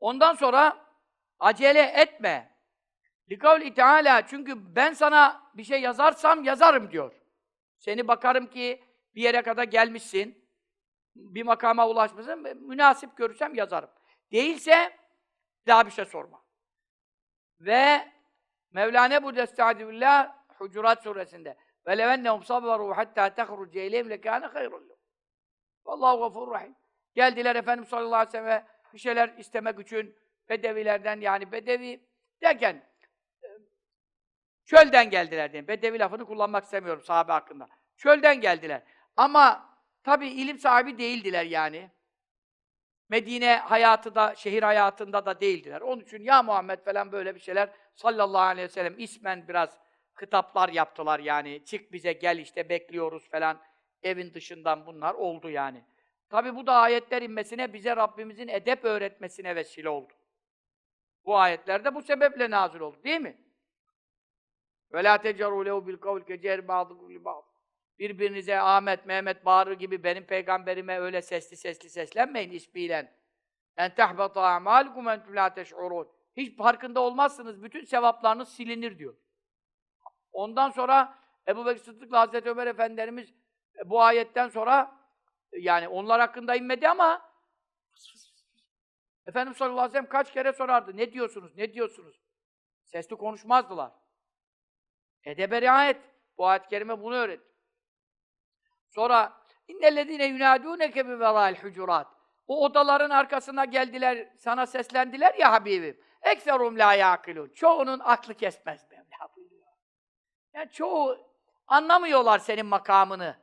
Ondan sonra acele etme. Likavli Teala çünkü ben sana bir şey yazarsam yazarım diyor. Seni bakarım ki bir yere kadar gelmişsin. Bir makama ulaşmışsın. Münasip görürsem yazarım. Değilse daha bir şey sorma. Ve Mevlana burada estaizu billah Hucurat suresinde ve levennehum sabaru hatta tehruce ileyhim lekâne hayrun. Vallahu gafurur rahim. Geldiler Efendimiz sallallahu aleyhi ve sellem bir şeyler istemek için Bedevilerden yani Bedevi derken çölden geldiler diyeyim. Bedevi lafını kullanmak istemiyorum sahabe hakkında. Çölden geldiler. Ama tabi ilim sahibi değildiler yani. Medine hayatı da, şehir hayatında da değildiler. Onun için ya Muhammed falan böyle bir şeyler sallallahu aleyhi ve sellem ismen biraz kitaplar yaptılar yani. Çık bize gel işte bekliyoruz falan. Evin dışından bunlar oldu yani. Tabi bu da ayetler inmesine, bize Rabbimizin edep öğretmesine vesile oldu. Bu ayetler de bu sebeple nazil oldu değil mi? وَلَا تَجَرُوا لَهُ بِالْقَوْلِ كَجَرْ بَعْضُكُمْ لِبَعْضٍ Birbirinize Ahmet, Mehmet bağırır gibi benim peygamberime öyle sesli sesli seslenmeyin ismiyle. En tehbata a'malukum entum la teş'urun. Hiç farkında olmazsınız. Bütün sevaplarınız silinir diyor. Ondan sonra Ebu Bekir Sıddık'la Hazreti Ömer Efendilerimiz e, bu ayetten sonra e, yani onlar hakkında inmedi ama Efendimiz sallallahu aleyhi ve sellem kaç kere sorardı. Ne diyorsunuz? Ne diyorsunuz? Sesli konuşmazdılar. Edebe riayet. Bu ayet-i kerime bunu öğretti. Sonra innellezine yunadûneke bi verâil hucurat. O odaların arkasına geldiler, sana seslendiler ya Habibim. Ekserum la yaqilun. Çoğunun aklı kesmez Mevla buyuruyor. Yani çoğu anlamıyorlar senin makamını.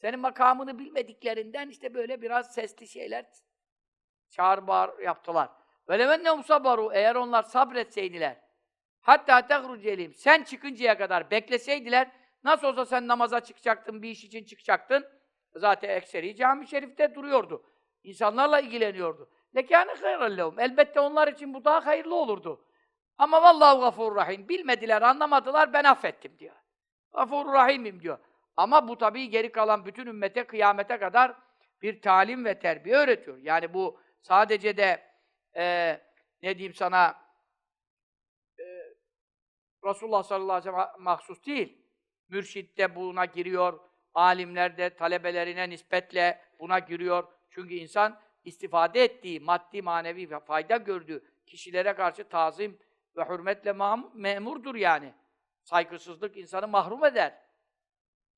Senin makamını bilmediklerinden işte böyle biraz sesli şeyler çağır bağır yaptılar. Levennehum sabaru eğer onlar sabretseydiler hatta tehrucelim sen çıkıncaya kadar bekleseydiler nasıl olsa sen namaza çıkacaktın, bir iş için çıkacaktın. Zaten ekseri cami şerifte duruyordu. İnsanlarla ilgileniyordu. Lekâne hayran lehum. Elbette onlar için bu daha hayırlı olurdu. Ama vallahu gafurur rahim. Bilmediler, anlamadılar, ben affettim diyor. Gafurur rahimim diyor. Ama bu tabii geri kalan bütün ümmete kıyamete kadar bir talim ve terbiye öğretiyor. Yani bu sadece de e, ne diyeyim sana e, Resulullah sallallahu aleyhi ve sellem mahsus değil. Mürşit de buna giriyor, alimler de talebelerine nispetle buna giriyor. Çünkü insan istifade ettiği, maddi manevi ve fayda gördüğü kişilere karşı tazim ve hürmetle memurdur yani. Saygısızlık insanı mahrum eder.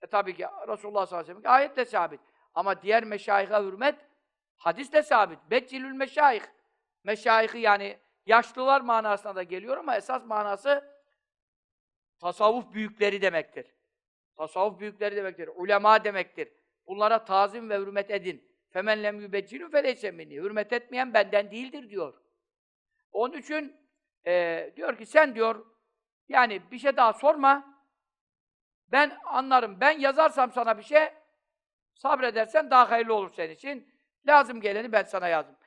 E tabii ki Resulullah sallallahu aleyhi ve sellem ayetle sabit. Ama diğer meşayihe hürmet hadisle sabit. Beccilül meşayih. Meşayihi yani yaşlılar manasına da geliyor ama esas manası tasavvuf büyükleri demektir. Tasavvuf büyükleri demektir. Ulema demektir. Bunlara tazim ve hürmet edin. Femen lem yübeccilü feleyse minni. Hürmet etmeyen benden değildir diyor. Onun için e, diyor ki sen diyor yani bir şey daha sorma. Ben anlarım. Ben yazarsam sana bir şey sabredersen daha hayırlı olur senin için. Lazım geleni ben sana yazdım.